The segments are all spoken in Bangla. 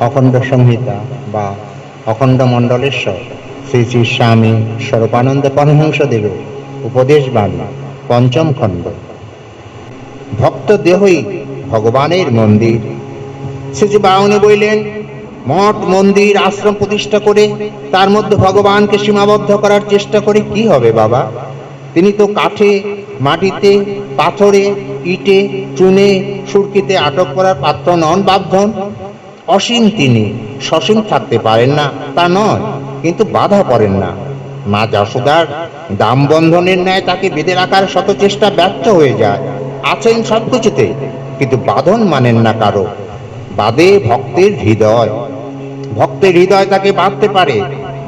অখণ্ড সংহিতা বা অখণ্ড মণ্ডলেশ্বর শ্রী শ্রী স্বামী স্বরূপানন্দ পরমহংস দেবের উপদেশ বাণী, পঞ্চম খণ্ড। ভক্ত দেহই ভগবানের মন্দির। শ্রী শ্রী বাউনি বললেন, মঠ মন্দির আশ্রম প্রতিষ্ঠা করে তার মধ্যে ভগবানকে সীমাবদ্ধ করার চেষ্টা করে কি হবে বাবা? তিনি তো কাঠে, মাটিতে পাথরে, ইটে, চুনে, সুরকিতে আটক করার পাত্র নন বাধ্যন অসীম তিনি, সসীম থাকতে পারেন না, তা নয়, কিন্তু বাধা পড়েন না। মা যশোদার দাম বন্ধনের ন্যায় তাকে বেঁধে রাখার শত চেষ্টা ব্যর্থ হয়ে যায়। আছেন সব কিছুতে কিন্তু বাঁধন মানেন না কারও। বাদে ভক্তের হৃদয়। ভক্তের হৃদয় তাকে বাঁধতে পারে,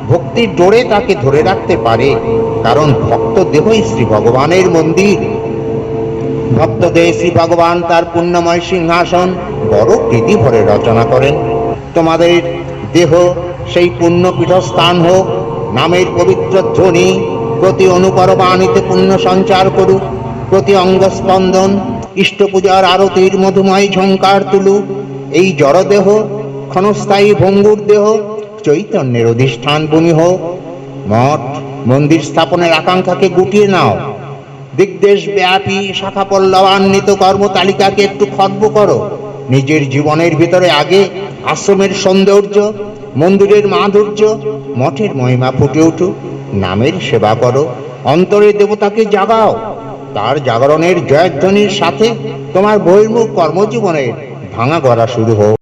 ভক্তির জোরে তাকে ধরে রাখতে পারে। কারণ ভক্ত দেহই শ্রী ভগবানের মন্দির। ভক্ত দেহ শ্রী ভগবান তার পুণ্যময় সিংহাসন বড় প্রীতি ভরে রচনা করেন। তোমাদের দেহ সেই পুণ্য পীঠস্থান হোক, নামের পবিত্র ধ্বনি, প্রতি অনুকর বাণীতে পুণ্য সঞ্চার করুক, প্রতি অঙ্গস্পন্দন ইষ্ট পূজার আরতির মধুময় ঝঙ্কার তুলুক, এই জড়দেহ, ক্ষণস্থায়ী ভঙ্গুর দেহ, চৈতন্যের অধিষ্ঠান ভূমি হোক। মঠ, মন্দির স্থাপনের আকাঙ্ক্ষাকে গুটিয়ে নাও। দিগদেশ ব্যাপী শাখা পল্লবান্বিত কর্মতালিকাকে একটু খর্ব করো। নিজের জীবনের ভিতরে আগে আশ্রমের সৌন্দর্য, মন্দিরের মাধুর্য, মঠের মহিমা ফুটে উঠুক, নামের সেবা করো অন্তরের দেবতাকে জাগাও। তার জাগরণের জয়ধ্বনির সাথে তোমার বহির্মুখ কর্মজীবনের ভাঙা গড়া শুরু হোক।